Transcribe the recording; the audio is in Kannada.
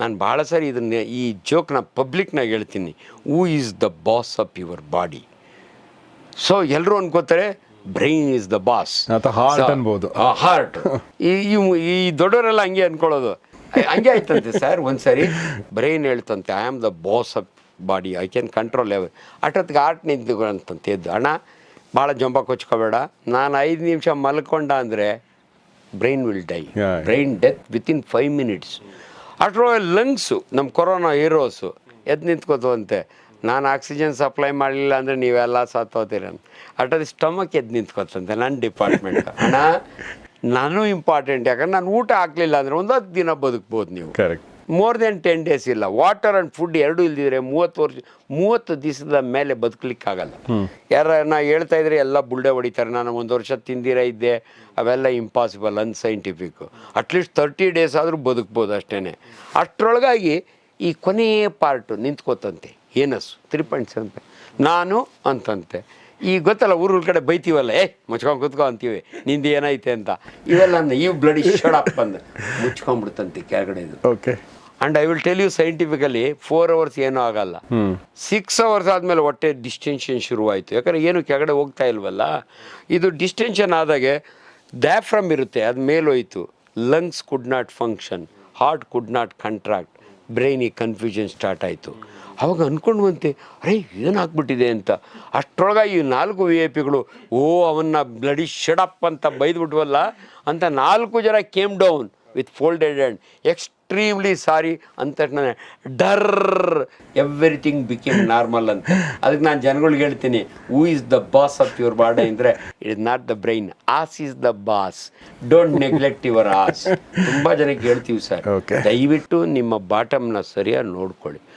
ನಾನು ಭಾಳ ಸಾರಿ ಇದನ್ನ ಈ ಜೋಕ್ನ ಪಬ್ಲಿಕ್ನಾಗ ಹೇಳ್ತೀನಿ. Who is the boss of your body so ಎಲ್ಲರೂ ಅನ್ಕೋತಾರೆ brain is the boss heart ಅನ್ಬೋದು. ಹಾರ್ಟ್ ಈ ಈ- ದೊಡ್ಡವರೆಲ್ಲ ಹಂಗೆ ಅನ್ಕೊಳ್ಳೋದು. ಹಂಗೆ ಆಯ್ತಂತೆ ಸರ್ ಒಂದ್ಸರಿ. Brain ಹೇಳ್ತಂತೆ I am the boss of body I can control ಎವ್ ಅಟತ್ಗೆ ಆರ್ಟ್ ನಿಂತಂತೆ ಎದ್ದು ಅಣ್ಣ ಭಾಳ ಜಂಬ ಕೊಚ್ಕೋಬೇಡ. ನಾನು ಐದು ನಿಮಿಷ ಮಲ್ಕೊಂಡ ಅಂದರೆ brain will die brain death within five minutes ಅಷ್ಟರೊಳಗೆ ಲಂಗ್ಸು ನಮ್ಮ ಕೊರೋನಾ ಹೀರೋಸು ಎದ್ದು ನಿಂತ್ಕೋತವಂತೆ ನಾನು ಆಕ್ಸಿಜನ್ ಸಪ್ಲೈ ಮಾಡಲಿಲ್ಲ ಅಂದರೆ ನೀವೆಲ್ಲ ಸತ್ತೋತೀರ ಅಷ್ಟೊಂದು ಸ್ಟಮಕ್ ಎದ್ದು ನಿಂತ್ಕೋತಂತೆ ನನ್ನ ಡಿಪಾರ್ಟ್ಮೆಂಟ್ ಅಣ್ಣ ನಾನು ಇಂಪಾರ್ಟೆಂಟ್ ಯಾಕಂದ್ರೆ ನಾನು ಊಟ ಹಾಕ್ಲಿಲ್ಲ ಅಂದರೆ ಹತ್ತು ದಿನ ಬದುಕ್ಬೋದು ನೀವು. Correct more than ten days ಇಲ್ಲ. ವಾಟರ್ ಆ್ಯಂಡ್ ಫುಡ್ ಎರಡೂ ಇಲ್ದಿದ್ರೆ ಮೂವತ್ತು ವರ್ಷ, ಮೂವತ್ತು ದಿವಸದ ಮೇಲೆ ಬದುಕಲಿಕ್ಕಾಗಲ್ಲ ಯಾರ ನಾ ಹೇಳ್ತಾ ಇದ್ರೆ ಎಲ್ಲ ಬುಲ್ಡೆ ಹೊಡಿತಾರೆ. ನಾನು ಒಂದು ವರ್ಷ ತಿಂದಿರ ಇದ್ದೆ. ಅವೆಲ್ಲ impossible unscientific at least thirty days ಆದರೂ ಬದುಕ್ಬೋದು ಅಷ್ಟೇ ಅಷ್ಟರೊಳಗಾಗಿ ಈ ಕೊನೆಯ ಪಾರ್ಟು ನಿಂತ್ಕೋತಂತೆ. ಏನಸ್ಸು? ತ್ರೀ ಪಾಯಿಂಟ್ ಸೆವೆನ್ ನಾನು ಅಂತಂತೆ. ಈ ಗೊತ್ತಲ್ಲ ಊರೂರ ಕಡೆ ಬೈತೀವಲ್ಲ ಏ ಮುಚ್ಕೊಂಡು ಕೂತ್ಕೊ ಅಂತೀವಿ. ನಿಂದು ಏನೈತೆ ಅಂತ. ಇವೆಲ್ಲ ಈ ಬ್ಲಡಿ ಶಡಪ್ ಬಂದು ಮುಚ್ಕೊಂಡ್ಬಿಡ್ತಂತೆ ಕೆಳಗಡೆ ಇದು okay and I will tell you scientifically four hours ಏನೂ ಆಗಲ್ಲ. ಸಿಕ್ಸ್ ಅವರ್ಸ್ ಆದಮೇಲೆ ಹೊಟ್ಟೆ ಡಿಸ್ಟೆನ್ಷನ್ ಶುರುವಾಯಿತು. ಯಾಕಂದರೆ ಏನು ಕೆಳಗಡೆ ಹೋಗ್ತಾ ಇಲ್ವಲ್ಲ? ಇದು ಡಿಸ್ಟೆನ್ಷನ್ ಆದಾಗೆ ಡ್ಯಾಫ್ರಮ್ ಇರುತ್ತೆ ಅದು ಮೇಲೋಯ್ತು. Lungs could not function heart could not contract ಬ್ರೈನಿಗೆ confusion start ಆಯಿತು. ಅವಾಗ ಅಂದ್ಕೊಂಡ್ವಂತೆ ಅರೇ ಏನಾಗ್ಬಿಟ್ಟಿದೆ ಅಂತ? ಅಷ್ಟರೊಳಗೆ ಈ ನಾಲ್ಕು ವಿ ಐ ಪಿಗಳು ಓ ಅವನ್ನ ಬ್ಲಡಿ ಶಡಪ್ ಅಂತ ಬೈದ್ಬಿಟ್ವಲ್ಲ? ಅಂತ ನಾಲ್ಕು ಜನ came down with folded hand extremely sorry ಅಂತ ತಕ್ಷಣ ಡರ್! ಎವ್ರಿಥಿಂಗ್ ಬಿಕೇಮ್ ನಾರ್ಮಲ್ ಅಂತ. ಅದಕ್ಕೆ ನಾನು ಜನಗಳಿಗೆ ಹೇಳ್ತೀನಿ who is the boss of your body ಅಂದರೆ it is not the brain ass is the boss don't neglect your ass ತುಂಬ ಜನಕ್ಕೆ ಹೇಳ್ತೀವಿ ಸರ್. ದಯವಿಟ್ಟು ನಿಮ್ಮ ಬಾಟಮ್ನ ಸರಿಯಾಗಿ ನೋಡ್ಕೊಳ್ಳಿ.